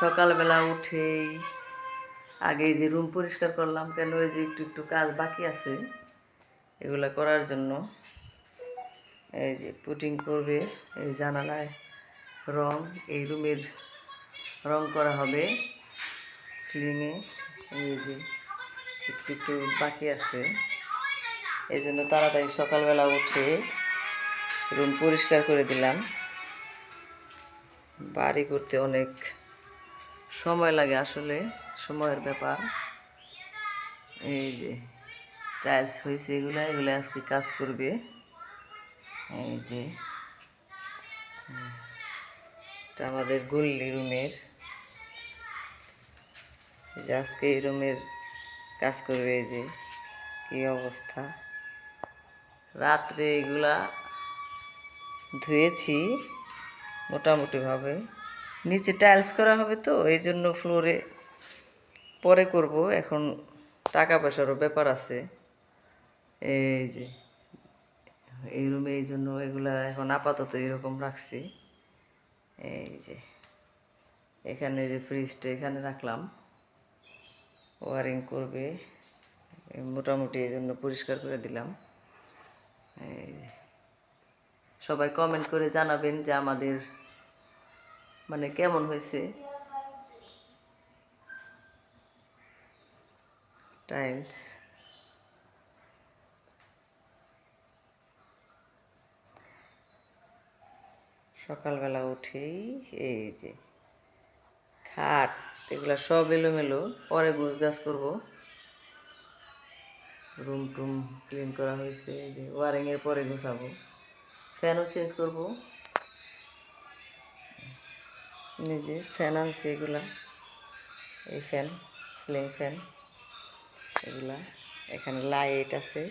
সকালবেলা উঠেই আগে যে রুম পরিষ্কার করলাম, কেন ওই যে একটু একটু কাজ বাকি আছে, এগুলো করার জন্য। এই যে পুটিং করবে, এই জানালায় রং, এই রুমের রং করা হবে সিলিংয়ে। এই যে একটু একটু বাকি আছে। এই জন্য তাড়াতাড়ি সকালবেলা উঠে রুম পরিষ্কার করে দিলাম। বাড়ি করতে অনেক সময় লাগে আসলে, সময়ের ব্যাপার। এই যে টাইলস হয়েছে এগুলো এগুলো আজকে কাজ করবে। এই যে, এটা আমাদের গুল্লি রুমের। যে আজকে এই রুমের কাজ করবে, এই যে, কি অবস্থা। রাত্রে এগুলা ধুয়েছি, মোটামুটিভাবে। নিচে টাইলস করা হবে তো এই জন্য ফ্লোরে পরে করব। এখন টাকা পয়সারও ব্যাপার আছে। এই যে, এই রুমে এই জন্য এগুলা এখন আপাতত এরকম রাখছি। এই যে, এখানে যে ফ্রিজটা এখানে রাখলাম। ওয়ারিং করবে। মোটামুটি এই জন্য পরিষ্কার করে দিলাম। এই। সবাই কমেন্ট করে জানাবেন যে আমাদের মানে কেমন হয়েছে? টাইলস সকালবেলা উঠেই এই যে খাট, এগুলো সব এলোমেলো, পরে গোছ গাছ করব। রুম টুম ক্লিন করা হয়েছে, এই যে ওয়ারিংয়ের পরে গোছাবো। ফ্যানও চেঞ্জ করব। নিজে ফ্যান আনছি এগুলা। এই ফ্যান সিলিং ফ্যান এগুলা। এখানে লাইট আছে।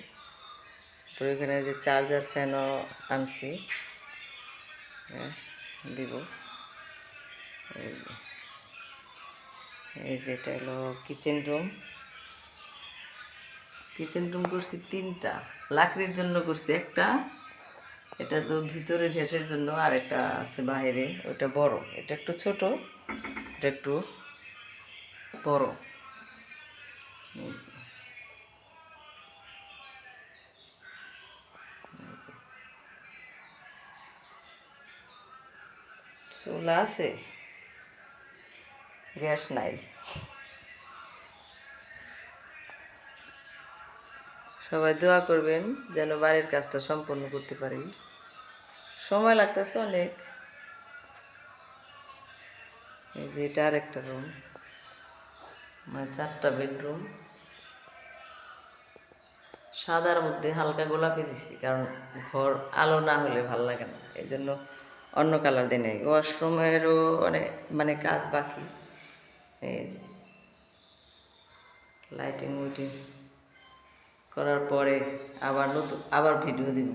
তো এখানে যে চার্জার ফ্যানও আনছি। হ্যাঁ, দিব। এই যে। এই যেটা হলো কিচেন রুম কিচেন রুম করছি তিনটা। লাকড়ির জন্য করছি একটা। এটা তো ভিতরে গ্যাসের জন্য আর একটা আছে বাইরে, ওটা বড়। এটা একটু ছোট, এটা একটু বড়। চুলা আছে? গ্যাস নাই। সবাই দোয়া করবেন যেন বাড়ির কাজটা সম্পন্ন করতে পারি। সময় লাগতেছে অনেক। এই যে এটা আর একটা রুম মানে চারটা বেডরুম সাদার মধ্যে হালকা গোলাপি দিছি, কারণ ঘর আলো না হলে ভালো লাগে না। এই জন্য অন্য কালার দিয়ে নেই। ওয়াশরুমেরও অনেক মানে কাজ বাকি। এই যে। লাইটিং উইটিং করার পরে আবার নতুন আবার ভিডিও দিব।